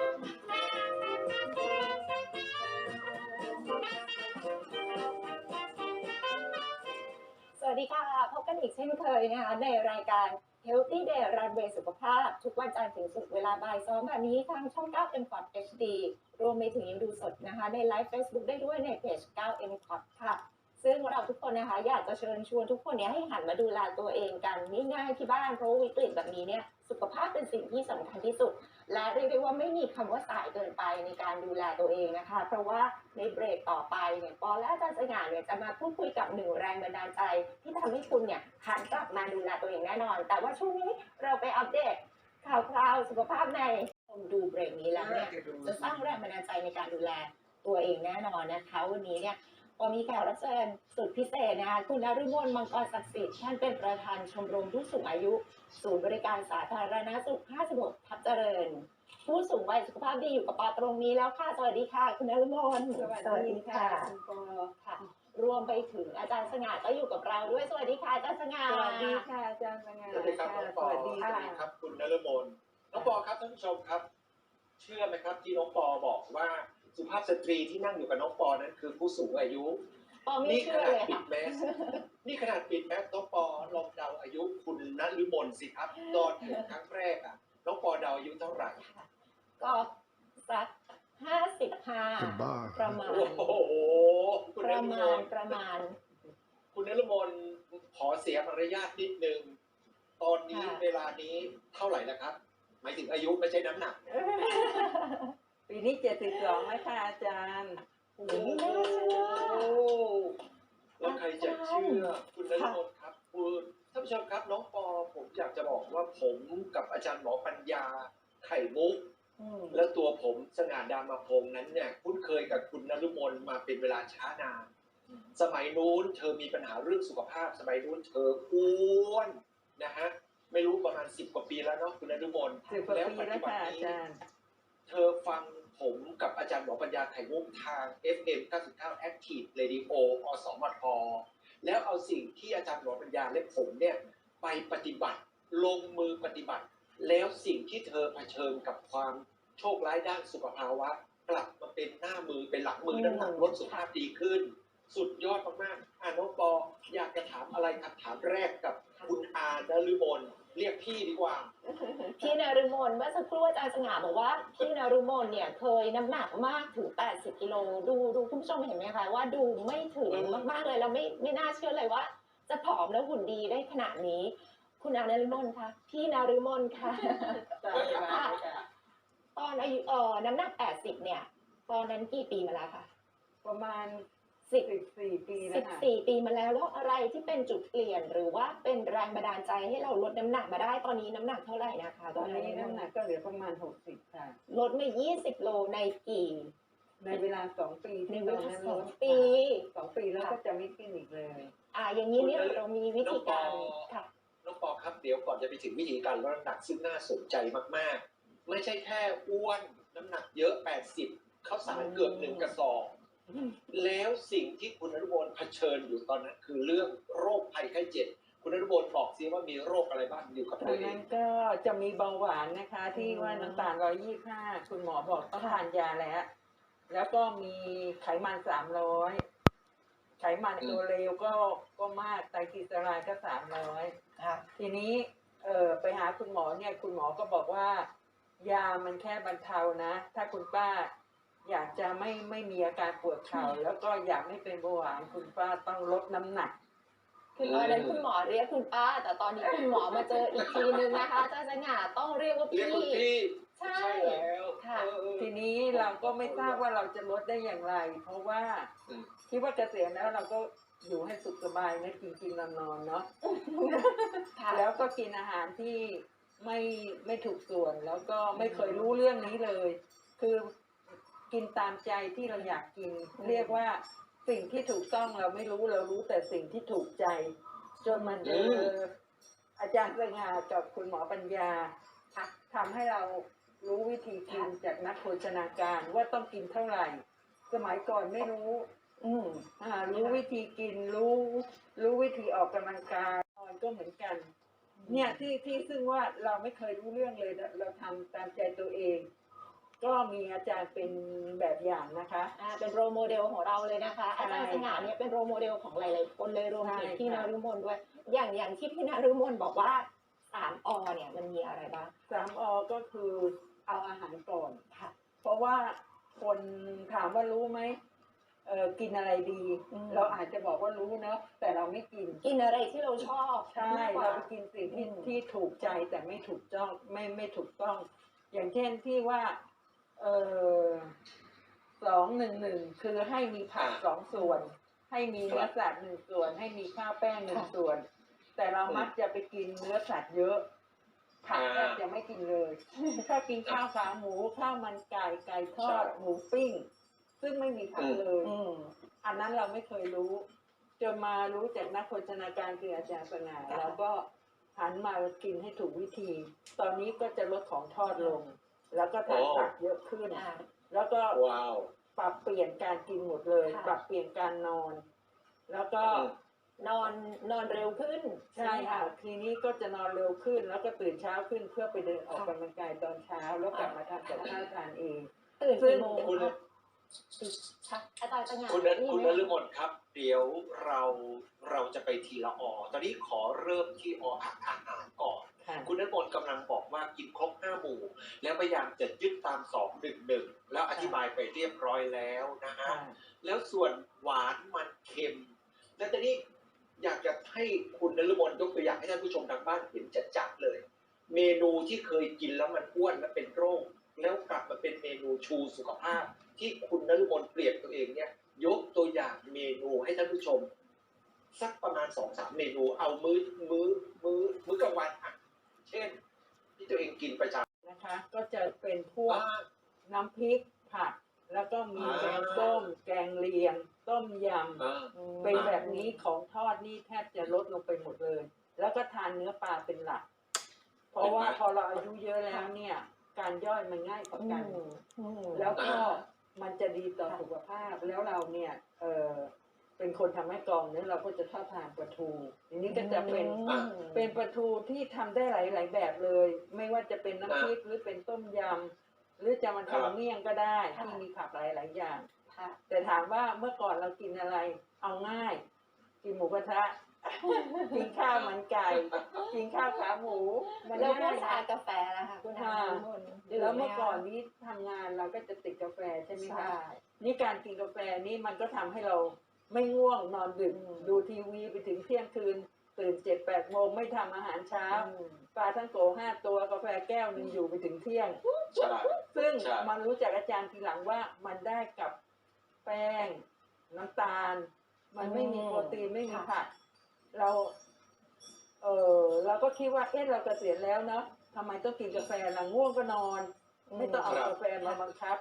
สวัสดีค่ะ พบกันอีกเช่นเคยนะคะในรายการ Healthy Day Runway สุขภาพ ทุกวันจันทร์ถึงศุกร์เวลาบ่ายสองแบบนี้ทางช่อง 9 m p o t HD รวมไปถึงยังดูสดนะคะ ในไลฟ์ Facebook ได้ด้วยในเพจ 9 m p o t ค่ะ ซึ่งเราทุกคนนะคะ อยากจะเชิญชวนทุกคนเนี้ให้หันมาดูแลตัวเองกันง่ายๆที่บ้านเพราะวิกฤตแบบนี้เนี่ยสุขภาพเป็นสิ่งที่สำคัญที่สุด และเรียกได้ว่าไม่มีคำว่าสายเกินไปในการดูแลตัวเองนะคะ เพราะว่าในเบรกต่อไปเนี่ยปอและอาจารย์สง่าเนี่ยจะมาพูดคุยกับหนึ่งแรงบันดาลใจ ที่ทำให้คุณเนี่ยหันกลับมาดูแลตัวเองแน่นอน แต่ว่าช่วงนี้เราไปอัปเดตข่าวคราวสุขภาพในผมดูเบรกนี้แล้วเนี่ยจะสร้างแรงบันดาลใจในการดูแลตัวเองแน่นอนนะคะ วันนี้เนี่ย พอมีแขกรับเชิญสุดพิเศษนะคะคุณนฤมลมังกรศักดิ์สิทธิ์ท่านเป็นประธานชมรมผู้สูงอายุ ศูนย์บริการสาธารณสุข 56 ทับเจริญ ผู้สูงวัยสุขภาพดีอยู่กับปอตรงนี้แล้วค่ะ สวัสดีค่ะ คุณนฤมลสวัสดีค่ะคุณปอค่ะ รวมไปถึงอาจารย์สง่าก็อยู่กับเราด้วยสวัสดีค่ะอาจารย์สง่าสวัสดีค่ะอาจารย์สง่าสวัสดีครับน้องปอสวัสดีค่ะครับคุณนฤมลน้องปอครับท่านผู้ชมครับ เชื่อไหมครับที่น้องปอบอกว่า สุภาพสตรีที่นั่งอยู่กับน้องปอนั้นคือผู้สูงอายุ ปอไม่นี่ขเชื่อนาเลดยปิค่ะ ดแมส นี่ขนาดปิดแมสน้องปอลองเดาอายุคุณนฤมลสิครับตอนเห็นครั้งแรกอะน้องปอเดาอายุเท่าไหร่ ก็สักห้าสิบห้าเป็นบ้าประมาณ โอ้โหคุณปนระฤมมาลณประมาณ คุณนฤมลขอเสียมารยาทนิดนึง ตอนนี้ค่ะ เวลานี้เท่าไหร่แล้วครับ หมายถึงอายุไม่ใช่น้ำหนัก ปีนี้เจ็ดสิบสองแล้วค่ะอาจารย์โอ้โหแล้วใครจะเชื่อคุณนฤมลครับคุณท่านผู้ชมครับน้องปอผมอยากจะบอกว่าผมกับอาจารย์หมอปัญญาไข่มุกอืมและตัวผมสง่าดามาพงษ์นั้นเนี่ยคุ้นเคยกับคุณนฤมลมาเป็นเวลาช้านาน สมัยนู้นเธอมีปัญหาเรื่องสุขภาพ สมัยนู้นเธออ้วนนะฮะไม่รู้ประมาณสิบกว่าปีแล้วเนาะคุณนฤมลสิบกว่าปีปัจแล้วจุบันค่ะอานี้จารย์เธอฟัง ผมกับอาจารย์หมอปัญญาไข่มุกทาง FM 99 Active Radio อสมทแล้วเอาสิ่งที่อาจารย์หมอปัญญาและผมเนี่ยไปปฏิบัติลงมือปฏิบัติ แล้วสิ่งที่เธอเผชิญกับความโชคร้ายด้านสุขภาวะ กลับมาเป็นหน้ามือเป็นหลังมือน้ำหนักลดสุขภาพดีขึ้น สุดยอดมากๆอาน้องปออยากจะถามอะไรคำถามแรกกับคุณอานฤมล เรียกพี่ดีกว่า พี่นฤมลเมื่อสักครู่อาจารย์สง่าบอกว่าพี่นฤมลเนี่ยเคยน้ำหนักมากถึง 80 กิโลดูดูคุณผู้ชมเห็นไหมคะว่าดูไม่ถึงอืมมากๆเลยแล้วไม่ไม่น่าเชื่อเลยว่า จะผอมแล้วหุ่นดีได้ขนาดนี้ คุณอานฤมลคะพี่นฤมลคะอาจารย์ค่ะตอนอายุเอ่อน้ำหนัก 80 เนี่ย ตอนนั้นกี่ปีมาแล้วคะประมาณ สิบสิบสี่ปีแล้สิวบค่ะสี่ปีมาแล้วแล้วอะไรที่เป็นจุดเปลี่ยน หรือว่าเป็นแรงบันดาลใจให้เราลดน้ำหนักมาได้ตอนนี้น้ำหนักเท่าไหร่นะคะตอนนี้น้ำหนักก็เหลือประมาณหกสิบค่ะ ลดมา20 โลในกี่ในเวลาสองปีในที่เวตอนลานั้นสลองดปี สองปีแล้วก็จะไม่กินอีกเลย อ่าอย่างนี้เนี่ยคุณเรามีวิธีการน้องปอค่ะ น้องปอครับเดี๋ยวก่อนจะไปถึงวิธีการลดน้ำหนักซึ่งน่าสนใจมาก ๆ ไม่ใช่แค่อ้วนน้ำหนักเยอะ 80ข้าวสารเกือบหนึ่งกระสอบ แล้วสิ่งที่คุณนรุบลเผชิญอยู่ตอนนั้น คือเรื่องโรคภัยไข้เจ็บคุณนรุบลบอกซิว่ามีโรคอะไรบ้างอยู่กับตอตัวนเอนั้ง นก็จะมีเบาหวานนะคะ ที่ว่าน้ำตาลร้อยยี่ห้าคุณหมอบอกต้องทานยาแล้ว แล้วก็มีไขมันสามร้อยไขมันตัวเลวก็ก็มากไตรกลีเซอไรด์ก็สามร้อยค่ะ ทีนี้เออไปหาคุณหมอเนี่ย คุณหมอก็บอกว่า ยามันแค่บรรเทานะ ถ้าคุณป้า อยากจะไม่ไม่มีอาการปวดเข่าแล้วก็อยากไม่เป็นเบาหวานคุณป้าต้องลดน้ำหนัก คือตอนนั้นคุณหมอเรียกคุณป้า แต่ตอนนี้คุณหมอมาเจออีกทีนึงนะคะอาจารย์สง่าต้องเรียกว่าเรียกคุณพี่ พี่ใช่ใช่แล้วค่ะเออเออ ทีนี้เราก็ไม่ทราบว่าเราจะลดได้อย่างไร เพราะว่าอืม คิดว่าเกษียณแล้วเราก็อยู่ให้สุขสบายนะกินกินนอนนอนเนาะค่ะแล้วก็กินอาหารที่ไม่ไม่ถูกส่วนแล้วก็ไม่เคยรู้เรื่องนี้เลย คือ กินตามใจที่เราอยากกิน เรียกว่าสิ่งที่ถูกต้องเราไม่รู้เรารู้แต่สิ่งที่ถูกใจ จนมันเจออาจารย์สง่ากับคุณหมอปัญญาค่ะทำให้เรารู้วิธีกินจากนักโภชนาการว่าต้องกินเท่าไหร่ สมัยก่อนไม่รู้ อืมอ่า รู้วิธีกินรู้ รู้วิธีออกกำลังกายนอนก็เหมือนกัน เนี่ยที่ที่ซึ่งว่าเราไม่เคยรู้เรื่องเลย เราเราทำตามใจตัวเอง ก็มีอาจารย์เป็นแบบอย่างนะคะ อ่าเป็นโรโมเดลของเราเลยนะคะใช่อาจารย์สง่าเนี่ยเป็นโรโมเดลของหลายๆคนเลยรวมถึงใช่พี่นค่ะฤมลด้วย อย่างอย่างที่พี่นฤมลบอกว่าสามอเนี่ยมันมีอะไรบ้างสามอก็คือเอาอาหารก่อนค่ะ เพราะว่าคนถามว่ารู้ไหมเออกินอะไรดีอืมเราอาจจะบอกว่ารู้เนอะแต่เราไม่กิน กินอะไรที่เราชอบใช่มกกว่เราไปกินสิ่งที่อืมที่ถูกใจแต่ไม่ถูกต้องไม่ไม่ถูกต้อง อย่างเช่นที่ว่า เออสองหนึ่งหนึ่งคือให้มีผักอ่าสองส่วน ให้มีเนื้อสัตว์หนึ่งส่วน ให้มีข้าวแป้งหนึ่งค่ะส่วน แต่เรามักจะไปกินเนื้อสัตว์เยอะ ผักแทบจะไม่กินเลยถ้ากินข้าวขาหมูข้าวมันไก่ไก่ทอดใช่หมูปิ้ง ซึ่งไม่มีผักอืมเลยอืมอันนั้นเราไม่เคยรู้จนมารู้จากนักโภชนาการคืออาจารย์สง่าค่ะแล้วก็หันมากินให้ถูกวิธี ตอนนี้ก็จะลดของทอดลง แล้วก็ทานโอ้ผักเยอะขึ้นอ่าแล้วก็ว้าวปรับเปลี่ยนการกินหมดเลย ค่ะ ปรับเปลี่ยนการนอน แล้วก็อืมนอนนอนเร็วขึ้นใช่ค่ะ ทีนี้ก็จะนอนเร็วขึ้น แล้วก็ตื่นเช้าขึ้นเพื่อไปเดินออกกำลังกายตอนเช้า แล้วกลับมาทานกับข้าวทานเอง ตื่นซึ่กี่งโมงคุณ คะค่ะอาจารย์สง่าคุณนนี่คุณไหนมฤมลครับ เดี๋ยวเราเราจะไปทีละอตอนนี้ขอเริ่มที่ออาอาหารก่อน ค่ะคุณนฤมลกำลังบอกว่ากินครบห้าหมู่ แล้วพยายามจะยึดตามสองหนึ่งหนึ่งแล้วอธิบายไปเรียบร้อยแล้วนะฮะค่ะแล้วส่วนหวานมันเค็ม แล้วตอนนี้อยากจะให้คุณนฤมลยกตัวอย่างให้ท่านผู้ชมทางบ้านเห็นจัดๆเลย เมนูที่เคยกินแล้วมันอ้วนและเป็นโรค แล้วกลับมาเป็นเมนูชูสุขภาพ ที่คุณนฤมลเปลี่ยนตัวเองเนี่ยยกตัวอย่างเมนูให้ท่านผู้ชม สักประมาณสองสามเมนูเอามื้อมื้อมื้อมื้อกลางวันอะ เช่น ที่ตัวเอง กินประจำนะคะ ก็จะเป็นพวกว่าน้ำพริกผักแล้วก็มีอ่าแกงส้ม แกงเลียง ต้มยอ่าอืมำเป็นแบบนี้ของทอดนี่แทบจะลดลงไปหมดเลย แล้วก็ทานเนื้อปลาเป็นหลัก เพราะว่าพอเราอายุเยอะแล้วเนี่ย การย่อยมันง่ายกว่าอืกันมอืมแล้วก็มันจะดีต่อสุขภาพแล้วเราเนี่ย เออเป็นคนทำให้กรองเนี่ยเราก็จะชอบทานปลาทูอันนี้ก็จะเป็นอืมเป็นปลาทูที่ทำได้หลายๆแบบเลย ไม่ว่าจะเป็นน้ำพริกหรือเป็นต้มยำหรือจะมาครับทำเมี่ยงก็ได้ค่ะที่มีผักหลายๆอย่าง ค่ะแต่ถามว่าเมื่อก่อนเรากินอะไร เอาง่าย กินหมูกระทะ กินข้าวมันไก่ กินข้าวขาหมูมันแล้วก็ง่าย ชานะกาแฟนะคะคุณอาค่ะทุกคนดื่แล้วเมื่อไหคะก่อนนี้ทำงานเราก็จะติดกาแฟใช่ไหมใช่ คะนี่การกินกาแฟนี่มันก็ทำให้เรา ไม่ง่วงนอนดึกอืมดูทีวีไปถึงเที่ยงคืน ตื่นเจ็ดแปดโมงไม่ทำอาหารเช้าอืมปลาทั้งโกห้าตัวกาแฟแก้วหนึ่งอยู่ไปถึงเที่ยง ใช่ ซึ่งใช่ มันรู้จากอาจารย์ทีหลังว่ามันได้กับแป้ง น้ำตาล มันไม่มีอืมโปรตีนไม่มีค่ะผักเรา เออเราก็คิดว่าเอ๊ะเราเกษียณแล้วเนาะทำไมต้องกินกาแฟล่ะง่วงก็นอน ไม่ต้องเอาครับกาแฟมาบังคับ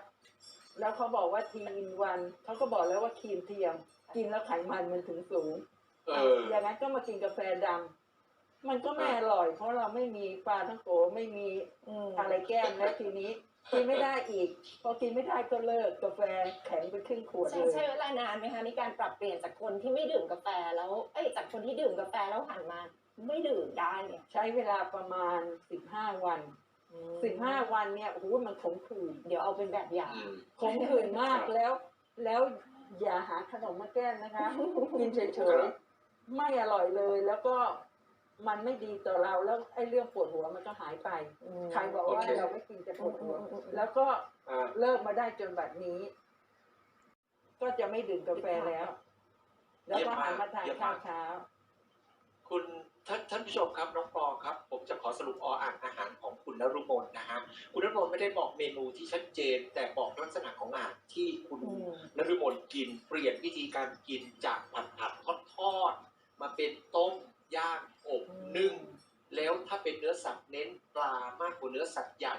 แล้วเขาบอกว่าทีอินวันเขาก็บอกแล้วว่าครีมเทียม กินแล้วไขมันมันถึงสูงเอออย่างนั้นก็มากินกาแฟดำมันก็ไม่อร่อย เพราะเราไม่มีปลาทั้งโกไม่มีอืมอะไรแก้มแล้วทีนี้กินไม่ได้อีก พอกินไม่ได้ก็เลิกกาแฟแข็งไปครึ่งขวดใช่เลย ใช้เวลานานไหมคะในการปรับเปลี่ยนจากคนที่ไม่ดื่มกาแฟแล้ว เอ้ยจากคนที่ดื่มกาแฟแล้วหันมา ไม่ดื่มได้เนี่ยใช้เวลาประมาณสิบห้าวันอืมสิบห้าวันเนี่ยโอ้โหมันขมขื่นเดี๋ยวเอาเป็นแบบอย่างอืม ขมขื่นมากครับแล้ว แล้ว อย่าหาขนมมาแก้มนะคะ กินเฉคยรับๆไม่อร่อยเลย แล้วก็มันไม่ดีต่อเราแล้วไอ้เรื่องปวดหัวมันก็หายไป ใครบอกว่าโอเค เราไม่กินจะปวดหัวอืมอืมอืมแล้วก็อ่าเลิกมาได้จนบัดนี้ ก็จะไม่ดื่มกาแฟแล้ว แล้วก็หันมาทานข้าวเช้า คุณท่านท่านผู้ชมครับน้องปอครับ ผมจะขอสรุปออ่านอาหารของ คุณนรุมนนะฮะคุณนรุมนไม่ได้บอกเมนูที่ชัดเจน แต่บอกลักษณะของอาหารที่คุณอืมนรุมนกิน เปลี่ยนวิธีการกินจากผัดผัดทอดทอดๆมาเป็นต้มย่างอบนึ่งแล้วถ้าเป็นเนื้อสัตว์เน้นปลามากกว่าเนื้อสัตว์ใหญ่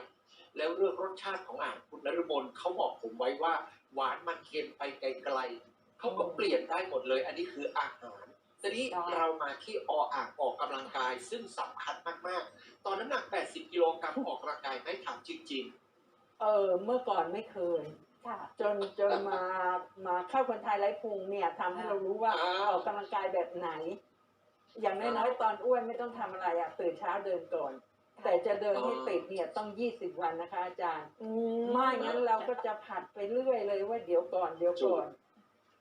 แล้วเรื่องรสชาติของอาหารคุณนรุมนเขาบอกผมไว้ว่า หวานมันเค็มไปไกลๆเขาก็เปลี่ยนได้หมดเลย อันนี้คืออาหาร ทีนี้ใช่เรามาที่ออ่างออกกำลังกายซึ่งสำคัญมากๆ ตอนน้ำหนัก 80 กิโลกรัมออกกำลังกายไหม่ถามจริงเออ เมื่อก่อนไม่เคยค่ะจนจนมามาเข้าคนไทยไร้พุงเนี่ยทำให้เรารู้ว่าอ่าออกกำลังกายแบบไหน อย่างน้อยๆตอนอ้วนไม่ต้องทำอะไรอะตื่นเช้าเดินก่อนแต่แต่จะเดินให้ติดเนี่ยต้องยี่สิบวันนะคะอาจารย์อืไม่งั้นเราก็จะผัดไปเรื่อยเลยว่าเดี๋ยวก่อนเดี๋ยวก่อน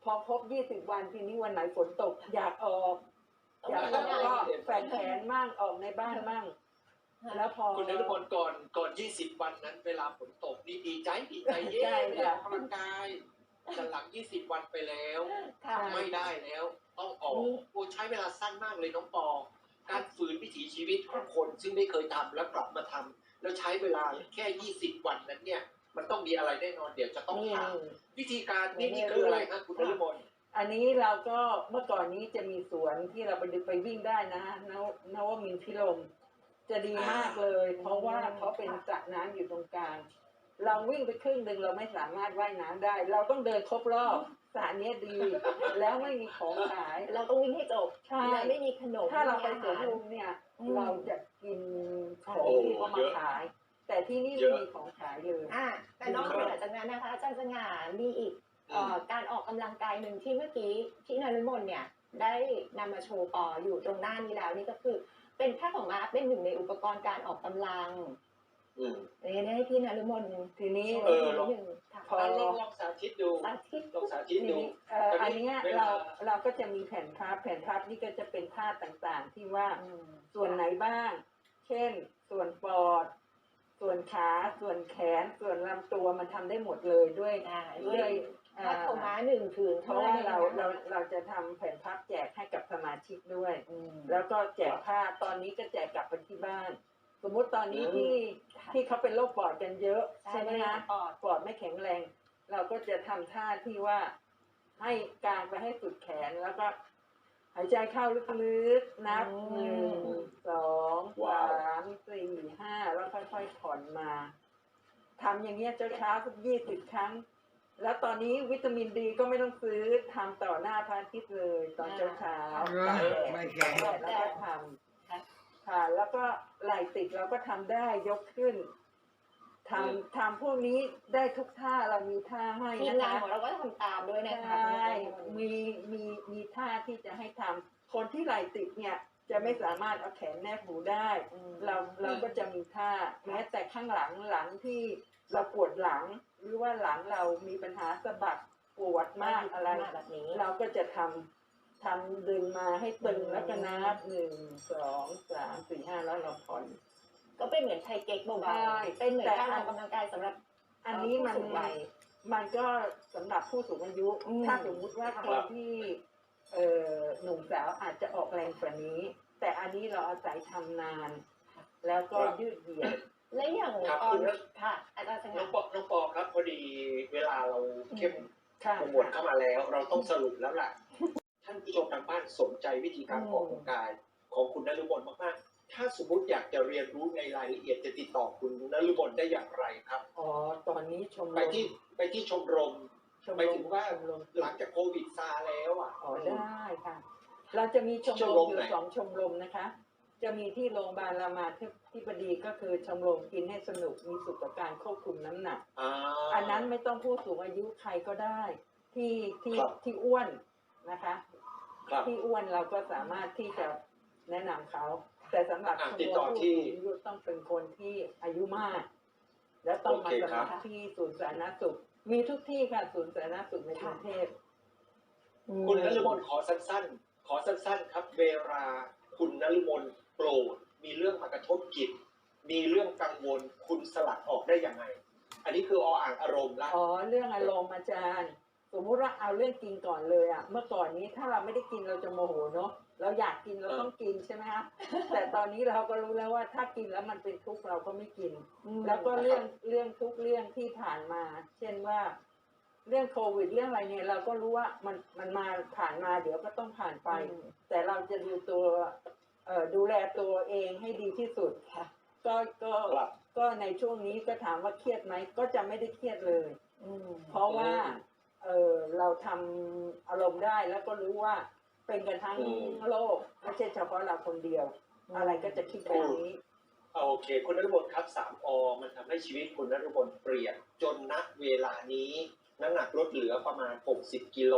พอครบยี่สิบวันทีนี้วันไหนฝนตก อยากออกอยากออกก็แฝงแขนมั่งออกในบ้านมั่งแล้วพอคุณนฤมลก่อนก่อน20วันนั้น เวลาฝนตกนี่ดีใจดีใจเย้ใช่ไม่ได้ค่ะออกกำลังกายแต่หลัง20วันไปแล้วค่ะไม่ได้แล้ว ต้องออกนี่โอ้ใช้เวลาสั้นมากเลยน้องปอการฝืนวิถีชีวิตของคนซึ่งไม่เคยทำแล้วกลับมาทำแล้วใช้เวลาแค่20วันนั้นเนี่ย มันต้องมีอะไรแน่นอนเดี๋ยวจะต้องนี่ถามวิธีการนี่นี่คืออะไรครับคุณนฤมลอันนี้เราก็เมื่อก่อนนี้จะมีสวนที่เราไปดึไปวิ่งได้นะนวนวมินทร์พิรมจะดีมากเลย เพราะว่าเขาเป็นสระน้ำอยู่ตรงกลางเราวิ่งไปครึ่งหนึ่งเราไม่สามารถว่ายน้ำได้ เราต้องเดินครบรอบสระเนี้ยดี แล้วไม่มีของขาย เราต้องวิ่งให้จบใช่และไม่มีขนมถ้าเราไปม่มีสวนอหลุมเนี่ยอืมเราจะกินของโอ้ที่เขาเยมาอะขาย แต่ที่นี่เยไม่อะ มีของขายเลย อ่าแต่นอกเหนือจากนั้นนะคะอาจารย์สง่ามีอีกเอ่อการออกกำลังกายหนึ่งที่เมื่อกี้ที่นฤมลเนี่ยได้นำมาโชว์ปออยู่ตรงหน้านี้แล้วนี่ก็คือ เป็นผ้าของมาเป็นหนึ่งในอุปกรณ์การออกกำลังอืม เนี่ยให้พี่นฤมลทีนี้โชว์เออนิดนึงค่ะพออะลองลองสาธิตดูสาธิตลองสาธิตทีดูนี้เอ่อตอนนี้อันเนี้ยเวเราลาเราก็จะมีแผ่นพับแผ่นพับนี่ก็จะเป็นท่าต่างๆ ที่ว่าอืมส่วนไหนบ้าง เช่น ส่วนปอด ส่วนขาส่วนแขนส่วนลำตัวมันทำได้หมดเลยด้วยอ่าด้ด้ววยยอ่าผ้าขาวม้าหนึ่งผืนเพราะว่าเราท่เรานั้นเราจะทำแผ่นพับแจกให้กับสมาชิกด้วย อืม แล้วก็แจกผ้าตอนนี้ก็แจกกลับไปที่บ้าน สมมุติตอนนี้อืม ที่ที่เขาเป็นโรคปอดกันเยอะ ใช่ใช่ไหมไหมคะคะปอดปอดไม่แข็งแรง เราก็จะทำท่าที่ว่าให้กางไปให้สุดแขนแล้วก็ หายใจเข้าลึกๆนับอืม หนึ่งสองว้าวสามสี่ห้าแล้ว ค่อยๆผ่อนมาทำอย่างเงี้ยเช้าๆสักยี่สิบครั้ง แล้วตอนนี้วิตามินดีก็ไม่ต้องซื้อทำต่อหน้าพระอาทิตย์เลย ตอนเช้าๆเออตากแดดไม่แข็งตากแดดแล้วก็ทำค่ะ แล้วก็ไหล่ติดเราก็ทำได้ยกขึ้นทำทำพวกนี้ได้ทุกท่าเรามีท่าให้ทีมนะงานคะของเราก็ทำตามด้วยนะคะใช่มีมีมีท่าที่จะให้ทำคนที่ไหล่ติดเนี่ย จะไม่สามารถเอาแขนแนบหูได้อืมเราเราก็จะมีท่า แม้แต่ข้างหลังหลังที่เราปวดหลัง หรือว่าหลังเรามีปัญหาสะบักปวดมากอะไรแบบนี้ เราก็จะทำทำดึงมาให้ตึงอืมแล้วก็นับหนึ่งสองสามสี่ห้าแล้วเราผ่อนก็เป็นเหมือนไทยเก๊กเบาใช่ๆเป็นเหมือนแต่การออกกำลังกายสำหรับ อันนี้มันผู้สูงวัยมันก็สำหรับผู้สูงอายุอืมถ้าสมมุติว่าค่ะคนที่เอ่อ หนุ่มสาวอาจจะออกแรงกว่านี้ แต่อันนี้เราอาศัยทำนาน แล้วก็ยืดเหยียดและอย่างครับตอคุนณค่ะอาจารย์สน้ง่าองปอน้องปอครับพอดีเวลาเราเข้มค่ะโปรโมทเข้ามาแล้ว เราต้องสรุปแล้วล่ะ ท่านผู้ชมทางบ้านสนใจวิธีการออกกำลังกาย ของคุณนฤมลมากๆ ถ้าสมมติอยากจะเรียนรู้ในรายละเอียดจะติดต่อคุณนฤมลได้อย่างไรครับ อ๋อ ตอนนี้ชมรมไปที่ไปที่ชมรม ชมไปรถึมงว่าชมรมหลังจากโควิดซาแล้วอะ อ๋อได้ค่ะ เราจะมีชมชรมรมมอยู่ไหน สองชมรมนะคะ จะมีที่โรงพยาบาลรามาธิบดีก็คือชมรมกินให้สนุกมีสุขการควบคุมน้ำหนัก อ่า อันนั้นไม่ต้องผู้สูงอายุใครก็ได้ ที่ที่ครับ ที่อ้วนนะคะ ครับ ที่อ้วนเราก็สามารถที่จะแนะนำเขา แต่สำหรับอะชมติดรต่อมผู้ที่สูงอายุต้องเป็นคนที่อายุมาก แล้วต้องมาโอเคสครัมับครที่ศูนย์สาธารณสุข มีทุกที่ค่ะศูนย์สาธารณสุขในกรุงเทพคุณนฤมลขอสั้นๆ ขอสั้นๆ ครับ เวลาคุณนฤมลโกรธมีเรื่องมากระทบจิต มีเรื่องกังวลคุณสลัดออกได้ยังไง อันนี้คือออ่างอารมณ์ละอ๋อเรื่องอารมณ์อาจารย์ สมมุติว่าเอาเรื่องกินก่อนเลยอะเมื่อก่อนนี้ถ้าเราไม่ได้กินเราจะโมโหเนาะ เราอยากกินเราเออต้องกินใช่ไหมคะแต่ตอนนี้เราก็รู้แล้วว่าถ้ากินแล้วมันเป็นทุกข์เราก็ไม่กิน แล้วก็เรื่องเรื่องทุกเรื่องที่ผ่านมา เช่นว่าเรื่องโควิดเรื่องอะไรเนี่ย เราก็รู้ว่ามันมันมาผ่านมาเดี๋ยวก็ต้องผ่านไป แต่เราจะดูตัวเอ่อดูแลตัวเองให้ดีที่สุดค่ะ ก็ก็ครับก็ในช่วงนี้ก็ถามว่าเครียดไหมก็จะไม่ได้เครียดเลย อืมเพราะว่าอืมเออเราทำอารมณ์ได้แล้วก็รู้ว่า เป็นกันทั้งอืมโลกไม่ใช่เฉพาะเราคนเดียว อะไรก็จะคิดแบบนี้โอเค คุณนฤมลครับสามอมันทำให้ชีวิตคุณนฤมลเปลี่ยนจนณเวลานี้น้ำหนักลดเหลือประมาณ 60 กิโล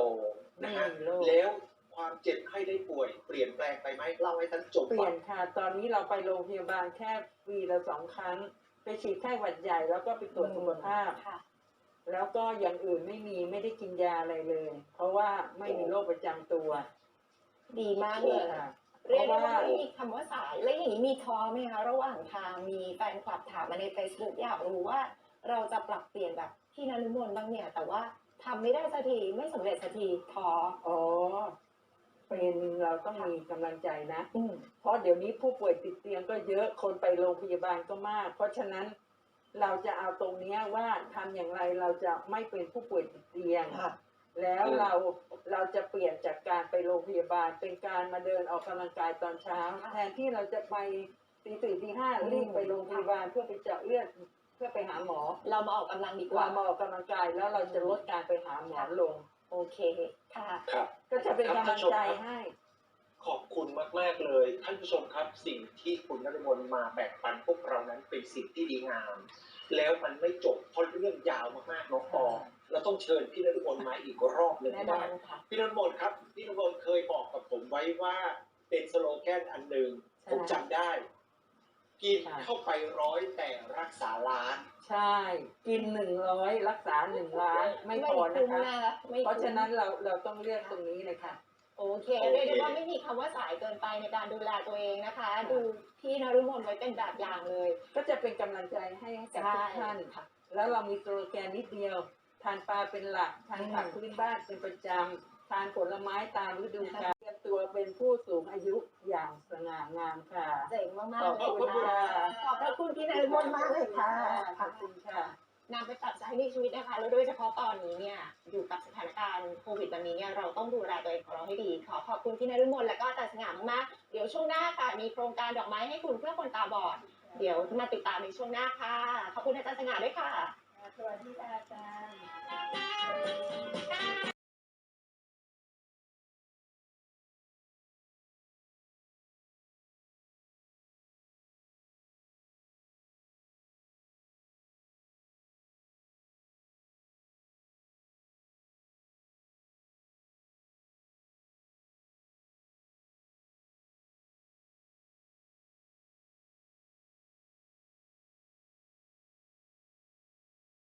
นะฮะอืมโลแล้วควความเจ็บไข้ได้ป่วย เปลี่ยนแปลงไปไหมเล่าให้ท่านจบเปลี่ก่ยอนนค่ะ ตอนนี้เราไปโรงพยาบาลแค่ปีละสองครั้ง ไปฉีดไข้หวัดใหญ่แล้วก็ไปตรวจสุขภาพค่ะแล้วก็อย่างอื่นไม่มีไม่ได้กินยาอะไรเลย เพราะว่าไม่มีโรคประจำตัว ดีมากเลยค่ะเรียกได้ว่าไม่มีคำว่าสายแล้วอย่างนี้มีท้อไหมคะระหว่างทางมีแฟนคลับถามมาใน Facebook อยากรู้ว่า เราจะปรับเปลี่ยนแบบพี่นรุมนบ้างเนี่ย แต่ว่าทำไม่ได้สักทีไม่สำเร็จสักทีท้ออ๋อเป็นเราต้องมีกำลังใจนะ อืมเพราะเดี๋ยวนี้ผู้ป่วยติดเตียงก็เยอะคนไปโรงพยาบาลก็มาก เพราะฉะนั้นเราจะเอาตรงเนี้ยว่าทำอย่างไรเราจะไม่เป็นผู้ป่วยติดเตียง ค่ะ แล้วเราเราจะเปลี่ยนจากการไปโรงพยาบาลเป็นการมาเดินออกกำลังกายตอนเช้า แทนที่เราจะไปตีสี่ตีห้ารีบไปโรงพยาบาลเพื่อไปเจาะเลือดเพื่อไปหาหมอ เรามาออกกำลังดีกเราว่ามาออกกำลังกายแล้วเราจะลดการไปหาหมอลง โอเคค่ะครับก็จะเป็นกำลังใจให้ขอบคุณมากๆเลยท่านผู้ชมครับ สิ่งที่คุณนรมนมาแบ่งปันพวกเรานั้นเป็นสิ่งที่ดีงาม แล้วมันไม่จบเพราะเรื่องยาวมากๆน้องปอ เราต้องเชิญพี่นรมนมาอีกรอบหนึ่งแน่ให้นอได้นค่ะพี่นรมนครับ พี่นรมนเคยบอกกับผมไว้ว่าเป็นสโลแกนอันหนึ่งใช่ ผมจำได้ กินค่ะเข้าไปร้อยแต่รักษาล้าน ใช่ กินหนึ่งร้อยรักษาหนึ่งล้านไม่พอไม่นะคุ้มคะ นะไม่เพราะคุ้มฉะนั้นเราเราต้องเลือกตรงนี้เลยค่ะ โอเคเรียกได้ว่าไม่มีคำว่าสายเกินไปในการดูแลตัวเองนะคะ ดูพี่นรุมนไว้เป็นแบบอย่างเลย ก็จะเป็นกำลังใจให้กับทุกท่านค่ะ แล้วเรามีสโลแกนนิดเดียว ทานปลาเป็นหลัก ทานผักอืมพื้นบ้านเป็นประจำ ทานผลไม้ตามฤดูกาลเตรียมตัวเป็นผู้สูงอายุอย่างสง่างามค่ะ เจ๋งมากๆขอบเลยคุณค่ะค่ะขอบพระคุณพี่นรุมนมากเลยค่ะขอบคุณค่ะ นำไปปรับใช้ในชีวิตนะคะ แล้วโดยเฉพาะตอนนี้เนี่ย อยู่กับสถานการณ์โควิดแบบนี้เนี่ย เราต้องดูแลตัวเองของเราให้ดี ขอขอบคุณพี่นรุมนและก็อาจารย์สง่ามากๆเดี๋ยวช่วงหน้าค่ะ มีโครงการดอกไม้ให้คุณเพื่อคนตาบอด เดี๋ยวมาติดตามในช่วงหน้าค่ะ ขอบคุณอาจารย์สง่าด้วยค่ะ สวัสดีค่ะอาจารย์